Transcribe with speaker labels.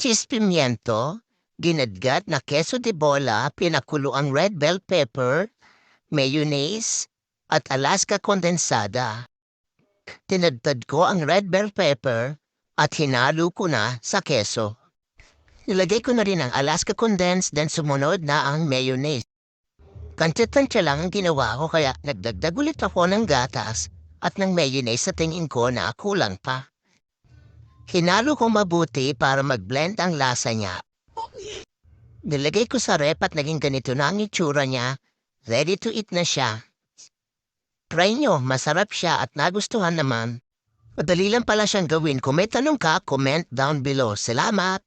Speaker 1: cheese pimiento, ginadgat na keso de bola, pinakulo ang red bell pepper, mayonnaise, at Alaska kondensada. Tinadtad ko ang red bell pepper at hinalo ko na sa keso. Nilagay ko na rin ang Alaska condensed then sumunod na ang mayonnaise. Kantya-tantya lang ang ginawa ko kaya nagdagdag ulit ako ng gatas at ng mayonnaise sa tingin ko na kulang pa. Hinalo ko mabuti para mag-blend ang lasa niya. Nilagay ko sa rep at naging ganito na ang itsura niya. Ready to eat na siya. Try nyo, masarap siya at nagustuhan naman. Madali lang pala siyang gawin. Kung may tanong ka, comment down below. Salamat!